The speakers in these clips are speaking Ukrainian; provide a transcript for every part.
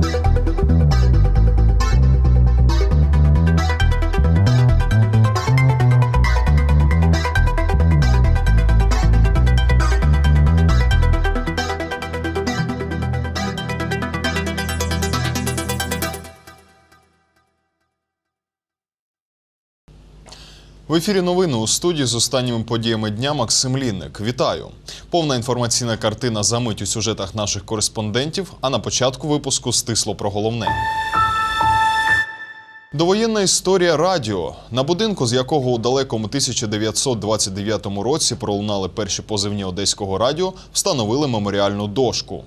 thank you В ефірі новини у студії з останніми подіями дня Максим Лінник. Вітаю! Повна інформаційна картина за мить у сюжетах наших кореспондентів. А на початку випуску стисло про головне. Довоєнна історія радіо, на будинку, з якого у далекому 1929 році пролунали перші позивні одеського радіо, встановили меморіальну дошку.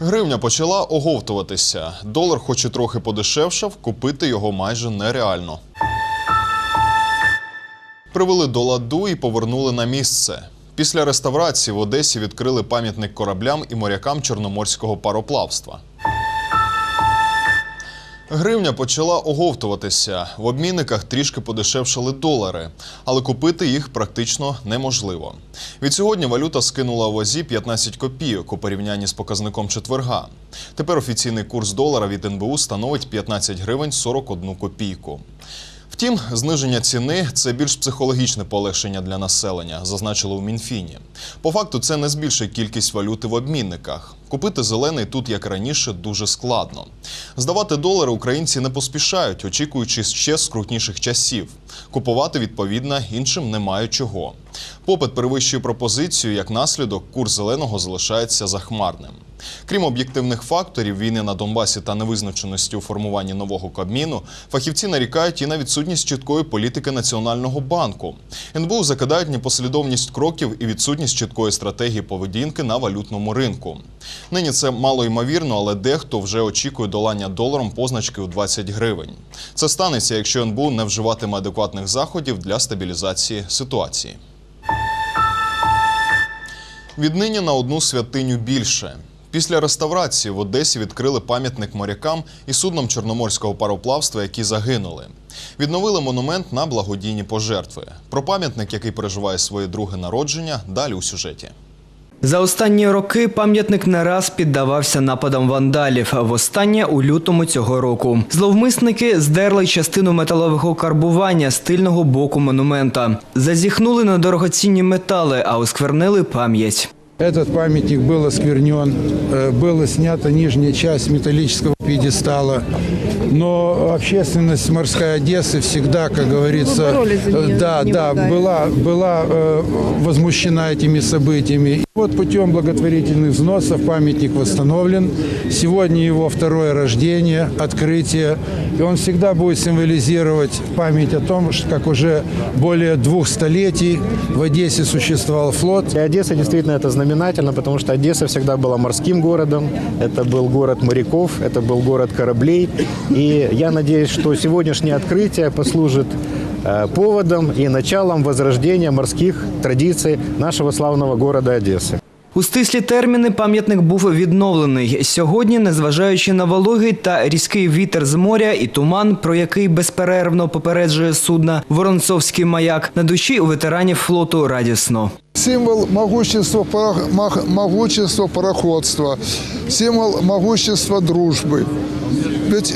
Гривня почала оговтуватися. Долар, хоч і трохи подешевшав, купити його майже нереально. Привели до ладу і повернули на місце. Після реставрації в Одесі відкрили пам'ятник кораблям і морякам чорноморського пароплавства. Гривня почала оговтуватися. В обмінниках трішки подешевшали долари, але купити їх практично неможливо. Від сьогодні валюта скинула в ОЗі 15 копійок у порівнянні з показником четверга. Тепер офіційний курс долара від НБУ становить 15 гривень 41 копійку. Втім, зниження ціни це більш психологічне полегшення для населення, зазначили у Мінфіні. По факту, це не збільшить кількість валюти в обмінниках. Купити зелений тут, як раніше, дуже складно. Здавати долари українці не поспішають, очікуючи ще скрутніших часів. Купувати відповідно іншим немає чого. Попит перевищує пропозицію, як наслідок, курс зеленого залишається захмарним. Крім об'єктивних факторів війни на Донбасі та невизначеності у формуванні нового кабміну, фахівці нарікають і на відсутність чіткої політики Національного банку. НБУ закидають непослідовність кроків і відсутність чіткої стратегії поведінки на валютному ринку. Нині це мало ймовірно, але дехто вже очікує долання доларом позначки у 20 гривень. Це станеться, якщо НБУ не вживатиме адекватних заходів для стабілізації ситуації. Віднині на одну святиню більше. Після реставрації в Одесі відкрили пам'ятник морякам і суднам чорноморського пароплавства, які загинули. Відновили монумент на благодійні пожертви. Про пам'ятник, який переживає своє друге народження, далі у сюжеті. За останні роки пам'ятник не раз піддавався нападам вандалів. Востаннє у лютому цього року. Зловмисники здерли частину металового карбування з тильного боку монумента, зазіхнули на дорогоцінні метали, а осквернили пам'ять. Этот памятник был осквернен, э, была снята нижняя часть металлического пьедестала. Но общественность морской Одессы всегда, как говорится, э, да, да, была, была э, возмущена этими событиями. И вот путем благотворительных взносов памятник восстановлен. Сегодня его второе рождение, открытие. И он всегда будет символизировать память о том, что как уже более двух столетий в Одессе существовал флот, Для Одессы действительно это знаменательно, потому что Одесса всегда была морским городом. Это был город моряков, это был город кораблей. И я надеюсь, что сегодняшнее открытие послужит э, поводом и началом возрождения морских традиций нашего славного города Одессы. У стислі терміни пам'ятник був відновлений. Сьогодні, незважаючи на вологий та різкий вітер з моря і туман, про який безперервно попереджує судна Воронцовський маяк, на душі у ветеранів флоту радісно. символ могущества, пара- мах- могущества пароходства, символ могущества дружбы. Ведь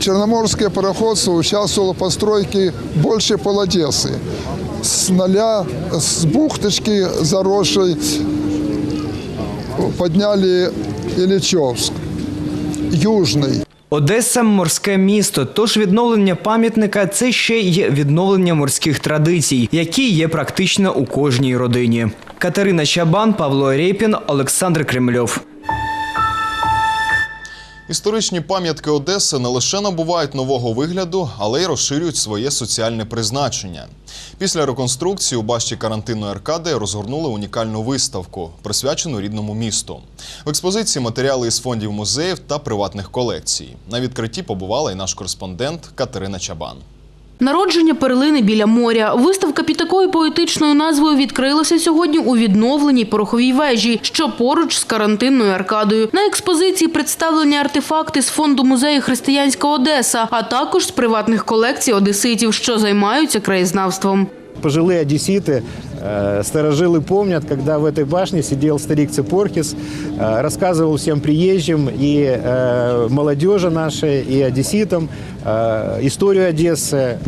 Черноморское пароходство участвовало в постройке больше полодесы. С нуля, с бухточки заросшей подняли Ильичевск, Южный. Одеса морське місто. Тож відновлення пам'ятника це ще й відновлення морських традицій, які є практично у кожній родині. Катерина Чабан, Павло Рєпін, Олександр Кремльов. Історичні пам'ятки Одеси не лише набувають нового вигляду, але й розширюють своє соціальне призначення. Після реконструкції у башті карантинної аркади розгорнули унікальну виставку, присвячену рідному місту. В експозиції матеріали із фондів музеїв та приватних колекцій. На відкритті побувала і наш кореспондент Катерина Чабан. Народження перлини біля моря. Виставка під такою поетичною назвою відкрилася сьогодні у відновленій пороховій вежі, що поруч з карантинною аркадою. На експозиції представлені артефакти з фонду музею Християнська Одеса, а також з приватних колекцій одеситів, що займаються краєзнавством. Пожилые одесситы Э, Старожилы помнят, когда в этой башне сидел старик Цепоркис, э, рассказывал всем приезжим и э, молодежи нашей, и одесситам э, историю Одессы, э,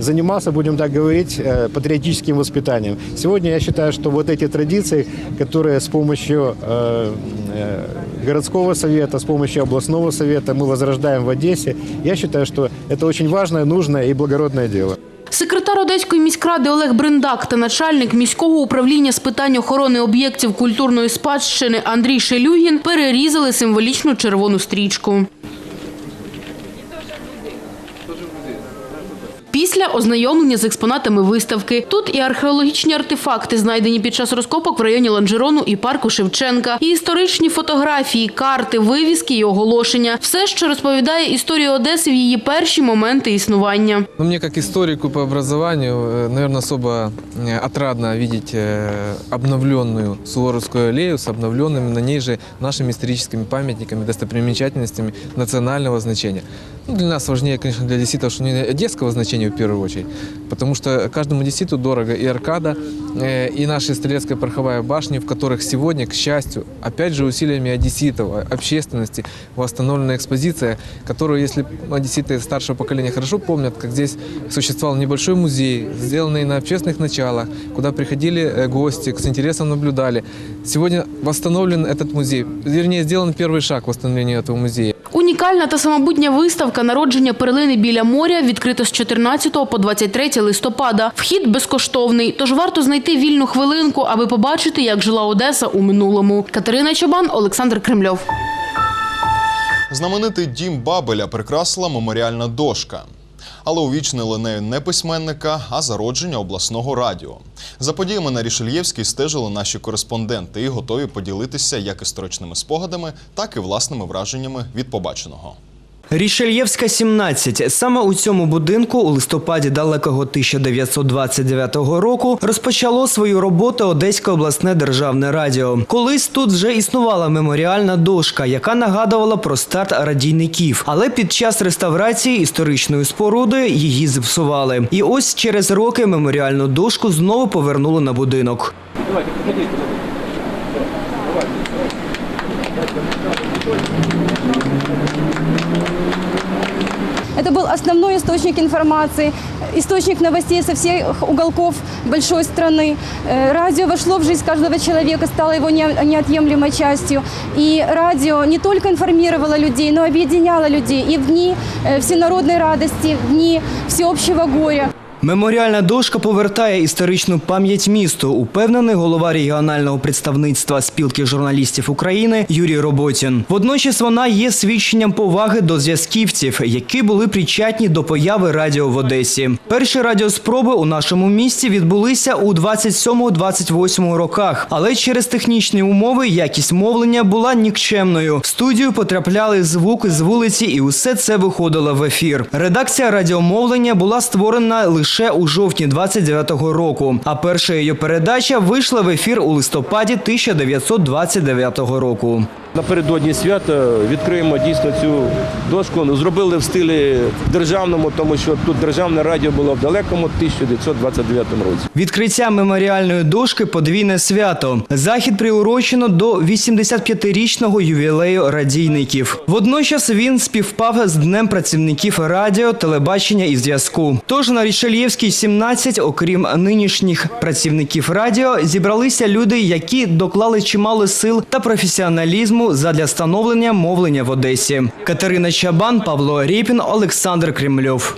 занимался, будем так говорить, э, патриотическим воспитанием. Сегодня я считаю, что вот эти традиции, которые с помощью э, э, городского совета, с помощью областного совета мы возрождаем в Одессе, я считаю, что это очень важное, нужное и благородное дело. Секретар Одеської міськради Олег Бриндак та начальник міського управління з питань охорони об'єктів культурної спадщини Андрій Шелюгін перерізали символічну червону стрічку. Після ознайомлення з експонатами виставки тут і археологічні артефакти, знайдені під час розкопок в районі Ланжерону і парку Шевченка, і історичні фотографії, карти, вивіски і оголошення все, що розповідає історію Одеси в її перші моменти існування. Ну, мне как историку по образованию, наверное, особо э, отрадно видеть э, обновленную Суворовскую аллею с обновленными на ней же нашими историческими памятниками, достопримечательностями национального значения. Ну, для нас важнее, конечно, для одесситов, что не одесского значения в Первую очередь, потому что каждому одесситу дорого и аркада, э, и наша стрелецкая пороховая башня, в которых сегодня, к счастью, опять же усилиями одесситов, общественности, восстановлена экспозиция, которую, если одесситы старшего поколения хорошо помнят, как здесь существовал небольшой музей, сделанный на общественных началах, куда приходили э, гости, с интересом наблюдали. Сегодня восстановлен этот музей, вернее, сделан первый шаг к восстановлению этого музея. Унікальна та самобутня виставка народження перлини біля моря відкрита з 14 по 23 листопада. Вхід безкоштовний, тож варто знайти вільну хвилинку, аби побачити, як жила Одеса у минулому. Катерина Чобан, Олександр Кремльов. Знаменитий дім Бабеля прикрасила меморіальна дошка. Але увічнили нею не письменника, а зародження обласного радіо. За подіями на Рішельєвській стежили наші кореспонденти і готові поділитися як історичними спогадами, так і власними враженнями від побаченого. Рішельєвська, 17. Саме у цьому будинку у листопаді далекого 1929 року розпочало свою роботу Одеське обласне державне радіо. Колись тут вже існувала меморіальна дошка, яка нагадувала про старт радійників. Але під час реставрації історичної споруди її зіпсували. І ось через роки меморіальну дошку знову повернули на будинок. Это был основной источник информации, источник новостей со всех уголков большой страны. Э, Радио вошло в жизнь каждого человека, стало его не- неотъемлемой частью. И радио не только информировало людей, но объединяло людей и в дни э, всенародной радости, в дни всеобщего горя. Меморіальна дошка повертає історичну пам'ять місту, упевнений голова регіонального представництва спілки журналістів України Юрій Роботін. Водночас вона є свідченням поваги до зв'язківців, які були причетні до появи радіо в Одесі. Перші радіоспроби у нашому місті відбулися у 27-28 роках, але через технічні умови якість мовлення була нікчемною. В студію потрапляли звуки з вулиці, і усе це виходило в ефір. Редакція радіомовлення була створена лише у жовтні 29-го року. А перша її передача вийшла в ефір у листопаді 1929 року. Напередодні свята відкриємо дійсно цю дошку. Ну, Зробили в стилі державному, тому що тут державне радіо було в далекому 1929 році. Відкриття меморіальної дошки подвійне свято. Захід приурочено до 85-річного ювілею радійників. Водночас він співпав з Днем працівників радіо, телебачення і зв'язку. Тож на Рішельєвській 17, окрім нинішніх працівників радіо, зібралися люди, які доклали чимало сил та професіоналізму задля становлення мовлення в Одесі. Катерина Чабан, Павло Ріпін, Олександр Кремльов.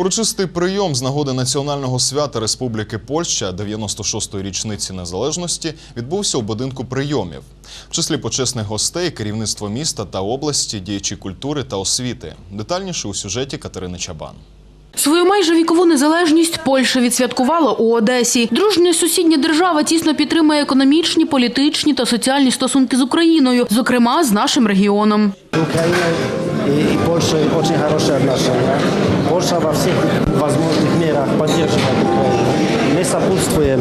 Урочистий прийом з нагоди національного свята Республіки Польща 96-ї річниці незалежності відбувся у будинку прийомів. В числі почесних гостей керівництво міста та області, діячі культури та освіти. Детальніше у сюжеті Катерини Чабан. Свою майже вікову незалежність Польща відсвяткувала у Одесі. Дружня сусідня держава тісно підтримує економічні, політичні та соціальні стосунки з Україною, зокрема з нашим регіоном. Украина и, и Польша очень хорошие отношения. Польша во всех возможных мерах поддерживает Украину. мы сопутствуем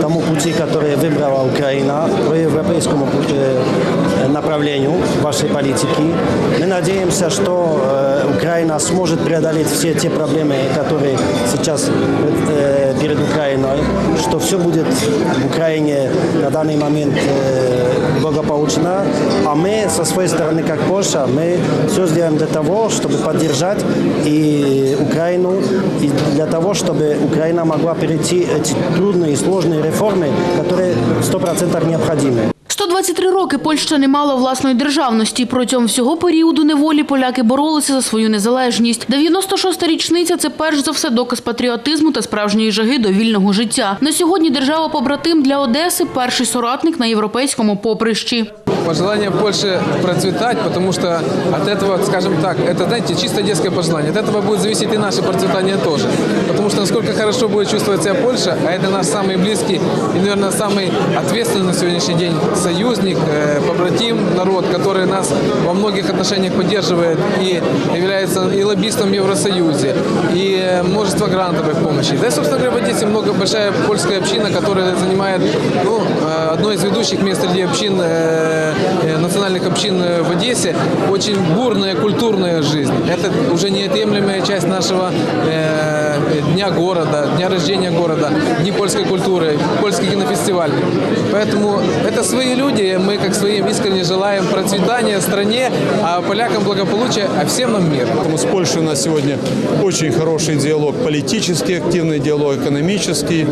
тому пути, который выбрала Украина, европейскому э, направлению вашей политики. Мы надеемся, что э, Украина сможет преодолеть все те проблемы, которые сейчас э, перед Украиной, что все будет в Украине на данный момент э, благополучно, а мы со своей стороны, как Польша, мы все сделаем для того, чтобы поддержать и Украину, и для того, чтобы Украина могла перейти эти трудные и сложные реформы, которые 100% необходимы. 123 роки Польща не мала власної державності. Протягом всього періоду неволі поляки боролися за свою незалежність. 96-та річниця – це перш за все доказ патріотизму та справжньої жаги до вільного життя. На сьогодні держава-побратим для Одеси – перший соратник на європейському поприщі. Пожелание Польше процветать, потому что от этого, скажем так, это, знаете, чисто детское пожелание. От этого будет зависеть и наше процветание тоже. Потому что насколько хорошо будет чувствовать себя Польша, а это наш самый близкий и, наверное, самый ответственный на сегодняшний день союзник, э, побратим, народ, который нас во многих отношениях поддерживает и является и лоббистом в Евросоюзе, и э, множество грантовых помощи. Да и, собственно говоря, в Одессе много, большая польская община, которая занимает ну, э, одно из ведущих мест среди общин, национальных общин в Одессе. Очень бурная культурная жизнь. Это уже неотъемлемая часть нашего дня города, дня рождения города, дни польской культуры, польский кинофестиваль. Поэтому это свои люди, мы как своим искренне желаем процветания стране, а полякам благополучия, а всем нам мир. Поэтому с Польшей у нас сегодня очень хороший диалог политический, активный диалог экономический.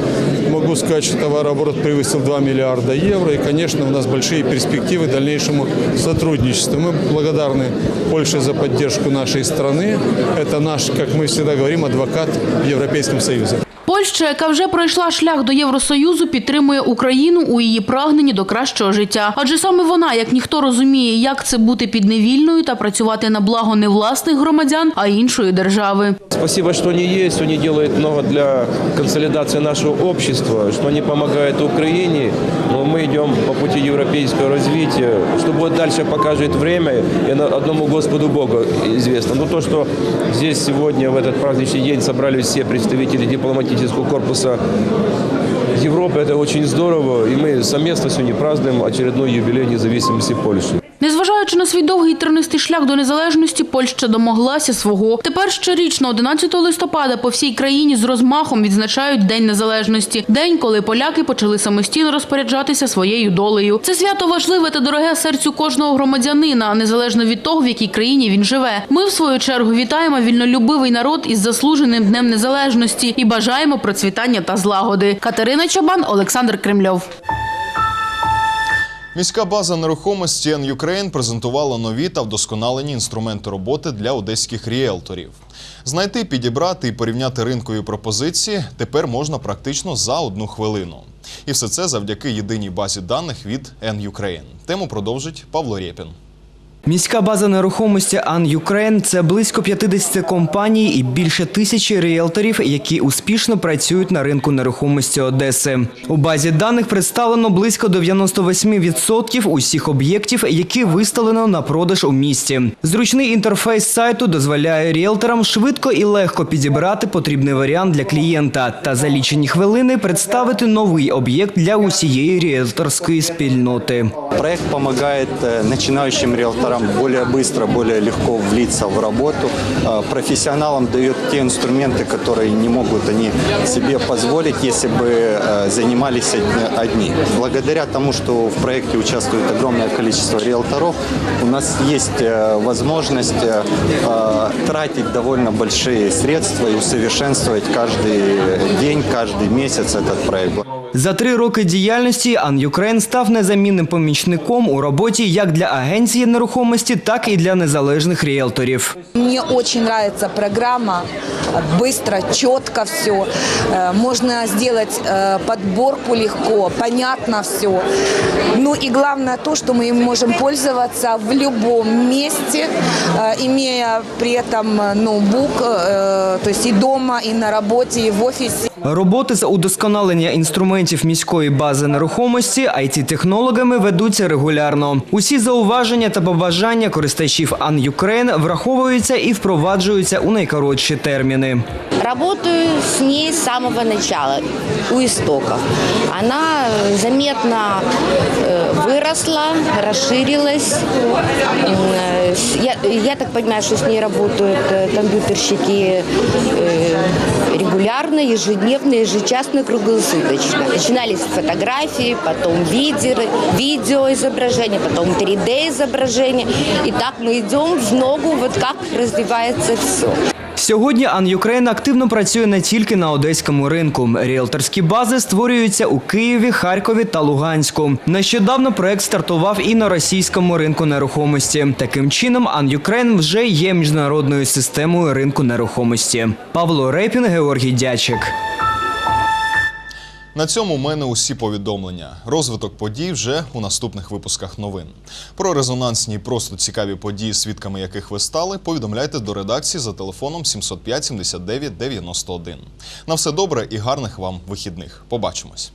Могу сказать, что товарооборот превысил 2 миллиарда евро. И, конечно, у нас большие перспективы дальнейшему сотрудничеству. Мы благодарны Польше за поддержку нашей страны. Это наш, как мы всегда говорим, адвокат в Европейском Союзе. Польща, яка вже пройшла шлях до Євросоюзу, підтримує Україну у її прагненні до кращого життя. Адже саме вона, як ніхто розуміє, як це бути підневільною та працювати на благо не власних громадян, а іншої держави. Спасибо, что они есть, они делают много для консолидации нашего общества, что они помогают Украине, но мы идем по пути европейского развития. Что будет дальше, покажет время, и на- одному Господу Богу известно. Но то, что здесь сегодня, в этот праздничный день, собрались все представители дипломатического корпуса Европы, это очень здорово, и мы совместно сегодня празднуем очередной юбилей независимости Польши. Незважаючи на свій довгий тернистий шлях до незалежності, Польща домоглася свого. Тепер щорічно, 11 листопада, по всій країні з розмахом відзначають День Незалежності. День, коли поляки почали самостійно розпоряджатися своєю долею. Це свято важливе та дороге серцю кожного громадянина, незалежно від того, в якій країні він живе. Ми, в свою чергу, вітаємо вільнолюбивий народ із заслуженим Днем Незалежності і бажаємо процвітання та злагоди. Катерина Чабан, Олександр Кремльов. Міська база нерухомості «Ен Ukraine презентувала нові та вдосконалені інструменти роботи для одеських ріелторів. Знайти, підібрати і порівняти ринкові пропозиції тепер можна практично за одну хвилину. І все це завдяки єдиній базі даних від «Ен Ukraine. Тему продовжить Павло Рєпін. Міська база нерухомості Ан Юкрейн це близько 50 компаній і більше тисячі ріелторів, які успішно працюють на ринку нерухомості Одеси. У базі даних представлено близько 98% усіх об'єктів, які виставлено на продаж у місті. Зручний інтерфейс сайту дозволяє ріелторам швидко і легко підібрати потрібний варіант для клієнта та за лічені хвилини представити новий об'єкт для усієї ріелторської спільноти. Проект помогает э, начинающим риэлторам более быстро, более легко влиться в работу. Э, Профессионалам дает те инструменты, которые не могут они себе позволить, если бы э, занимались одни- одни. Благодаря тому, что в проекте участвует огромное количество риэлторов, у нас есть э, возможность э, э, тратить довольно большие средства и усовершенствовать каждый день, каждый месяц этот проект. За три роки діяльності Ан Юкрейн став незамінним помічником у роботі як для агенції нерухомості, так і для незалежних ріелторів. Мне очень нравится программа Быстро, четко все. Можно сделать э, подборку легко, понятно все. Ну и главное то, что мы им можем пользоваться в любом месте, э, имея при этом э, ноутбук, э, то есть и дома, и на работе, и в офисе. Роботи з удосконалення інструментів міської бази нерухомості IT-технологами ведуться регулярно. Усі зауваження та побажання бажання користувачів Ан Ukraine враховуються і впроваджуються у найкоротші терміни. Работаю с ней с самого начала, у истоков. Она э, заметно э, выросла, расширилась. Э, Я, я так понимаю, что с ней работают компьютерщики регулярно, ежедневно, ежечасно, круглосуточно. Начинались фотографии, потом видео, видео изображения, потом 3D изображения. И так мы идем в ногу, вот как развивается все. Сьогодні Ан Юкрейн активно працює не тільки на одеському ринку. Ріелторські бази створюються у Києві, Харкові та Луганську. Нещодавно проект стартував і на російському ринку нерухомості. Таким чином, Ан Юкрейн вже є міжнародною системою ринку нерухомості. Павло Репін, Георгій Дячик. На цьому в мене усі повідомлення. Розвиток подій вже у наступних випусках новин. Про резонансні, і просто цікаві події, свідками яких ви стали, повідомляйте до редакції за телефоном 705 79 91. На все добре і гарних вам вихідних. Побачимось.